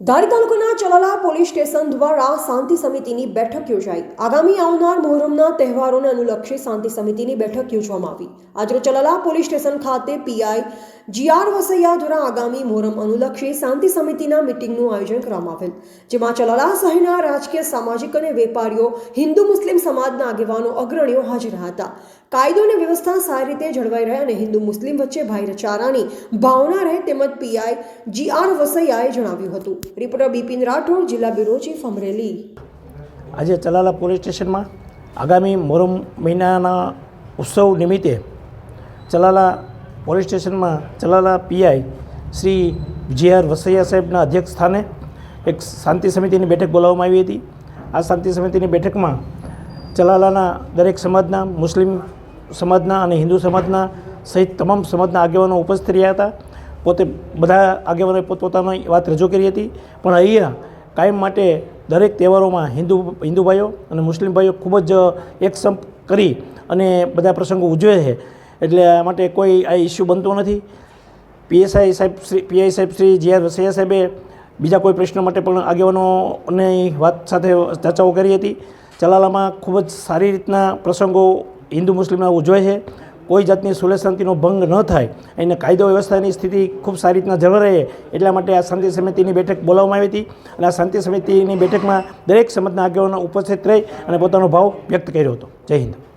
ધારી તાલુકાના Chalala police station દ્વારા શાંતિ સમિતિની બેઠક યોજાઈ. આગામી આવનાર મોહરમના તહેવારોને અનુલક્ષી શાંતિ સમિતિની બેઠક યોજવામાં આવી. આજે ચલાલા પોલીસ સ્ટેશન ખાતે પીઆઈ જીઆર વસૈયા દ્વારા આગામી મોહરમ અનુલક્ષી શાંતિ સમિતિના મિટિંગનું આયોજન કરવામાં આવેલ, જેમાં ચલાલા શહેરના રાજકીય, સામાજિક અને વેપારીઓ, હિન્દુ મુસ્લિમ સમાજના આગેવાનો, અગ્રણીઓ હાજર હતા. કાયદો અને વ્યવસ્થા સારી રીતે જળવાઈ રહે અને હિન્દુ મુસ્લિમ વચ્ચે ભાઈચારાની ભાવના રહે તેમજ પીઆઈ જી આર વસૈયાએ જણાવ્યું હતું. રિપોર્ટર બિપિન રાઠોડ, જિલ્લા બ્યુરો ચીફ અમરેલી. આજે ચલાલા પોલીસ સ્ટેશનમાં આગામી મોરમ મહિનાના ઉત્સવ નિમિત્તે ચલાલા પોલીસ સ્ટેશનમાં ચલાલા પીઆઈ શ્રી જે આર વસૈયા સાહેબના અધ્યક્ષ સ્થાને એક શાંતિ સમિતિની બેઠક બોલાવવામાં આવી હતી. આ શાંતિ સમિતિની બેઠકમાં ચલાલાના દરેક સમાજના, મુસ્લિમ સમાજના અને હિન્દુ સમાજના સહિત તમામ સમાજના આગેવાનો ઉપસ્થિત રહ્યા હતા. પોતે બધા આગેવાનોએ પોતપોતાની વાત રજૂ કરી હતી. પણ અહીંયા કાયમ માટે દરેક તહેવારોમાં હિન્દુ હિન્દુ ભાઈઓ અને મુસ્લિમ ભાઈઓ ખૂબ જ એકસંપ કરી અને બધા પ્રસંગો ઉજવે છે. એટલે આ માટે કોઈ આ ઇસ્યુ બનતો નથી. પીએસઆઈ સાહેબ શ્રી, પીઆઈ સાહેબ શ્રી જે આર વસૈયા સાહેબે બીજા કોઈ પ્રશ્ન માટે પણ આગેવાનોની વાત સાથે ચર્ચાઓ કરી હતી. ચલાલામાં ખૂબ જ સારી રીતના પ્રસંગો હિન્દુ મુસ્લિમના ઉજવાય છે. કોઈ જાતની સુલે શાંતિનો ભંગ ન થાય. અને કાયદો વ્યવસ્થાની સ્થિતિ ખૂબ સારી રીતના જળવાઈ રહે. એટલા માટે આ શાંતિ સમિતિની બેઠક બોલાવવામાં આવી હતી અને આ શાંતિ સમિતિની બેઠકમાં દરેક સમાજના આગેવાનો ઉપસ્થિત રહી અને પોતાનો ભાવ વ્યક્ત કર્યો હતો. જય હિન્દ.